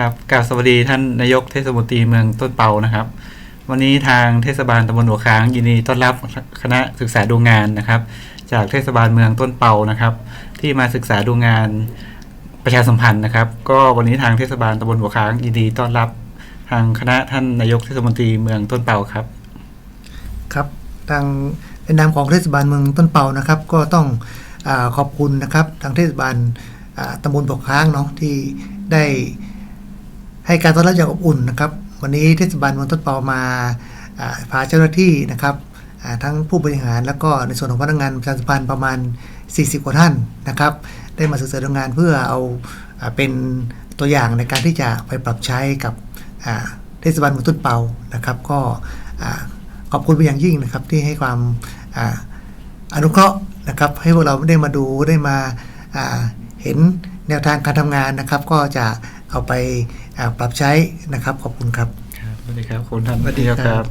กราบสวัสดีท่านนายกเทศมนตรีเมืองต้นเปานะครับ วันนี้ทางเทศบาลตำบลหัวค้างยินดีต้อนรับคณะศึกษาดูงานนะครับ จากเทศบาลเมืองต้นเปานะครับ ที่มาศึกษาดูงานประชาสัมพันธ์นะครับ ก็วันนี้ทางเทศบาลตำบลหัวค้างยินดีต้อนรับทางคณะท่านนายกเทศมนตรีเมืองต้นเปาครับ ครับทางในนามของเทศบาลเมืองต้นเปานะครับ ก็ต้องอขอบคุณนะครับ ทางเทศบาลตำบลบกค้างเนาะที่ได้ ให้การต้อนรับอย่างอบอุ่นนะครับ วันนี้เทศบาลเมืองต้นเปามาพาเจ้าหน้าที่นะครับทั้งผู้บริหารแล้วก็ในส่วนของพนักงานประชาสัมพันธ์ประมาณ 40 กว่าท่านนะครับ ได้มาศึกษาดูงานเพื่อเอาเป็นตัวอย่างในการที่จะไปปรับใช้กับเทศบาลเมืองต้นเปานะครับ ก็ขอบคุณเป็นอย่างยิ่งนะครับที่ให้ความอนุเคราะห์นะครับ ให้พวกเราได้มาดูได้มาเห็นแนวทางการทำงานนะครับ ก็จะเอาไป ปรับใช้นะครับ ขอบคุณครับ ครับสวัสดีครับคุณท่านสวัสดีครับนายกครับ